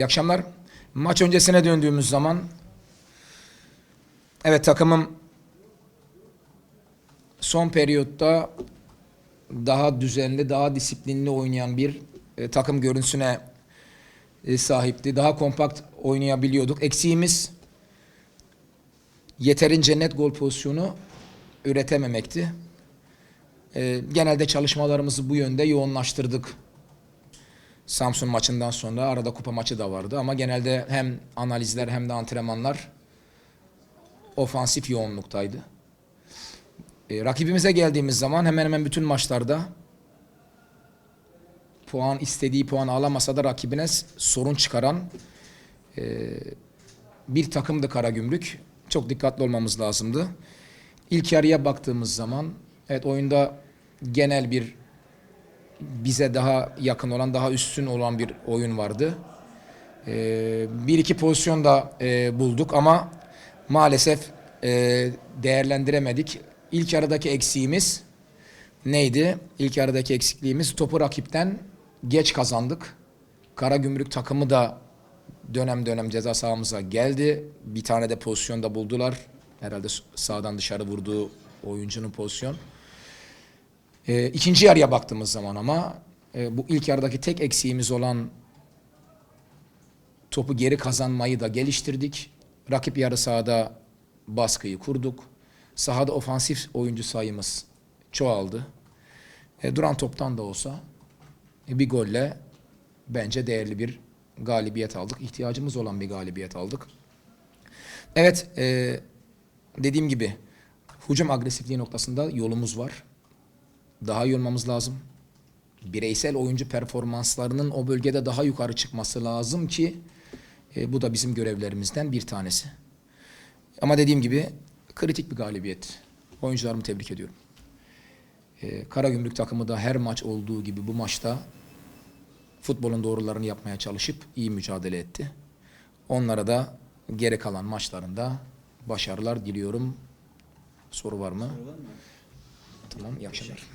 İyi akşamlar. Maç öncesine döndüğümüz zaman evet takımım son periyotta daha düzenli, daha disiplinli oynayan bir e, takım görüntüsüne e, sahipti. Daha kompakt oynayabiliyorduk. Eksiğimiz yeterince net gol pozisyonu üretememekti. E, genelde çalışmalarımızı bu yönde yoğunlaştırdık. Samsun maçından sonra arada kupa maçı da vardı ama genelde hem analizler hem de antrenmanlar ofansif yoğunluktaydı. E, rakibimize geldiğimiz zaman hemen hemen bütün maçlarda puan istediği puan alamasa da rakibine sorun çıkaran e, bir takımdı Karagümrük. Çok dikkatli olmamız lazımdı. İlk yarıya baktığımız zaman evet oyunda genel bir bize daha yakın olan, daha üstün olan bir oyun vardı. Ee, bir iki pozisyon da e, bulduk ama maalesef e, değerlendiremedik. İlk yarıdaki eksiğimiz neydi? İlk yarıdaki eksikliğimiz topu rakipten geç kazandık. Karagümrük takımı da dönem dönem ceza sahamıza geldi. Bir tane de pozisyonda buldular. Herhalde sağdan dışarı vurduğu oyuncunun pozisyon. E, ikinci yarıya baktığımız zaman ama e, bu ilk yarıdaki tek eksiğimiz olan topu geri kazanmayı da geliştirdik. Rakip yarı sahada baskıyı kurduk. Sahada ofansif oyuncu sayımız çoğaldı. E, duran toptan da olsa e, bir golle bence değerli bir galibiyet aldık. İhtiyacımız olan bir galibiyet aldık. Evet, e, dediğim gibi hücum agresifliği noktasında yolumuz var daha iyi olmamız lazım. Bireysel oyuncu performanslarının o bölgede daha yukarı çıkması lazım ki e, bu da bizim görevlerimizden bir tanesi. Ama dediğim gibi kritik bir galibiyet. Oyuncularımı tebrik ediyorum. E, Karagümrük takımı da her maç olduğu gibi bu maçta futbolun doğrularını yapmaya çalışıp iyi mücadele etti. Onlara da geri kalan maçlarında başarılar diliyorum. Soru var mı? Tamam, iyi akşamlar.